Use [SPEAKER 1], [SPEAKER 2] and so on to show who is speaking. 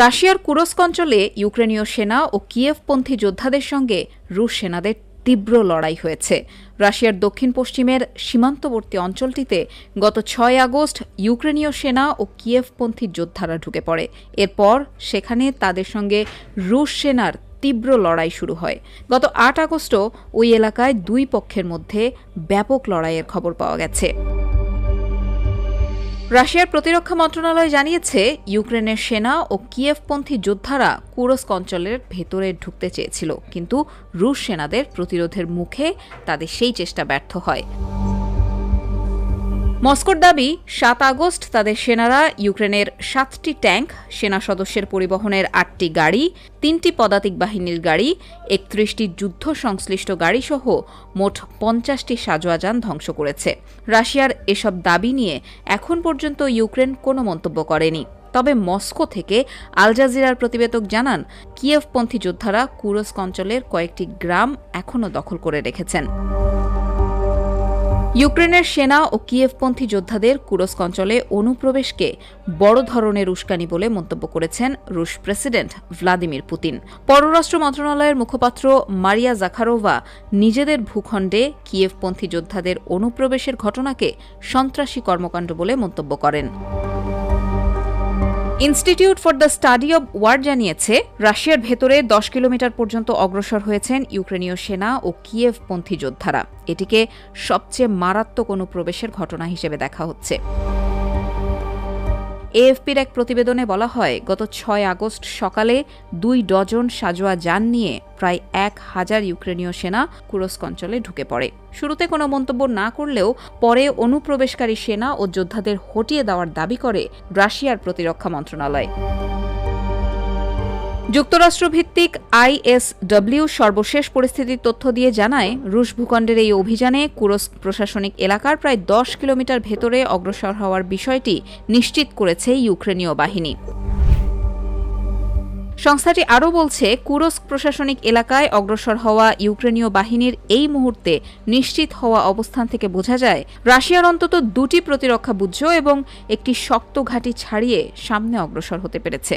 [SPEAKER 1] রাশিয়ার কুরস্ক অঞ্চলে ইউক্রেনীয় সেনা ও কিয়েভপন্থী যোদ্ধাদের সঙ্গে রুশ সেনাদের তীব্র লড়াই হয়েছে। রাশিয়ার দক্ষিণ পশ্চিমের সীমান্তবর্তী অঞ্চলটিতে গত ছয় আগস্ট ইউক্রেনীয় সেনা ও কিয়েভপন্থী যোদ্ধারা ঢুকে পড়ে। এরপর সেখানে তাদের সঙ্গে রুশ সেনার তীব্র লড়াই শুরু হয়। গত আট আগস্টও ওই এলাকায় দুই পক্ষের মধ্যে ব্যাপক লড়াইয়ের খবর পাওয়া গেছে। রাশিয়ার প্রতিরক্ষা মন্ত্রণালয় জানিয়েছে, ইউক্রেনের সেনা ও কিয়েভপন্থী যোদ্ধারা কুরস্ক অঞ্চলের ভেতরে ঢুকতে চেয়েছিল, কিন্তু রুশ সেনাদের প্রতিরোধের মুখে তাদের সেই চেষ্টা ব্যর্থ হয়। মস্কোর দাবি, সাত আগস্ট তাদের সেনারা ইউক্রেনের সাতটি ট্যাঙ্ক, সেনা সদস্যের পরিবহনের আটটি গাড়ি, তিনটি পদাতিক বাহিনীর গাড়ি, একত্রিশটি যুদ্ধ সংশ্লিষ্ট গাড়িসহ মোট পঞ্চাশটি সাজোয়া যান ধ্বংস করেছে। রাশিয়ার এসব দাবি নিয়ে এখন পর্যন্ত ইউক্রেন কোনো মন্তব্য করেনি। তবে মস্কো থেকে আল জাজিরার প্রতিবেদক জানান, কিয়েভপন্থী যোদ্ধারা কুরস্ক অঞ্চলের কয়েকটি গ্রাম এখনও দখল করে রেখেছেন। ইউক্রেনের সেনা ও কিয়েভপন্থী যোদ্ধাদের কুরস্ক অঞ্চলে অনুপ্রবেশকে বড় ধরনের উস্কানি বলে মন্তব্য করেছেন রুশ প্রেসিডেন্ট ভ্লাদিমির পুতিন। পররাষ্ট্র মন্ত্রণালয়ের মুখপাত্র মারিয়া জাখারোভা নিজেদের ভূখণ্ডে কিয়েভপন্থী যোদ্ধাদের অনুপ্রবেশের ঘটনাকে সন্ত্রাসী কর্মকাণ্ড বলে মন্তব্য করেন। Institute for the study of war জানিয়েছে, রাশিয়ার ভেতরে দশ কিলোমিটার পর্যন্ত অগ্রসর হয়েছেন ইউক্রেনীয় সেনা ও কিয়েভপন্থী যোদ্ধারা। এটিকে সবচেয়ে মারাত্মক অনুপ্রবেশের ঘটনা হিসেবে দেখা হচ্ছে। এএফপির এক প্রতিবেদনে বলা হয়, গত ছয় আগস্ট সকালে দুই ডজন সাজোয়া যান নিয়ে প্রায় এক হাজার ইউক্রেনীয় সেনা কুরস্ক অঞ্চলে ঢুকে পড়ে। শুরুতে কোনো মন্তব্য না করলেও পরে অনুপ্রবেশকারী সেনা ও যোদ্ধাদের হটিয়ে দেওয়ার দাবি করে রাশিয়ার প্রতিরক্ষা মন্ত্রণালয়। যুক্তরাষ্ট্রভিত্তিক আইএসডব্লিউ সর্বশেষ পরিস্থিতির তথ্য দিয়ে জানায়, রুশ ভূখণ্ডের এই অভিযানে কুরস্ক প্রশাসনিক এলাকার প্রায় দশ কিলোমিটার ভেতরে অগ্রসর হওয়ার বিষয়টি নিশ্চিত করেছে ইউক্রেনীয় বাহিনী। সংস্থাটি আরও বলছে, কুরস্ক প্রশাসনিক এলাকায় অগ্রসর হওয়া ইউক্রেনীয় বাহিনীর এই মুহূর্তে নিশ্চিত হওয়া অবস্থান থেকে বোঝা যায়, রাশিয়ার অন্তত দুটি প্রতিরক্ষা বুজ্জ এবং একটি শক্ত ঘাঁটি ছাড়িয়ে সামনে অগ্রসর হতে পেরেছে।